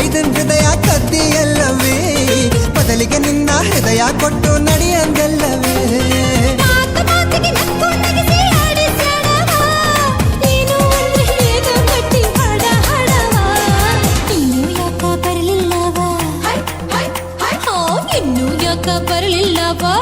ಕೈದನ್ ಹೃದಯ ಕದ್ದಿಯಲ್ಲವೇ ಬದಲಿಗೆ ನಿನ್ನ ಹೃದಯ ಕೊಟ್ಟು ನಡೆಯಂದಲ್ಲವೇ ಬರಲಿಲ್ಲವಾ?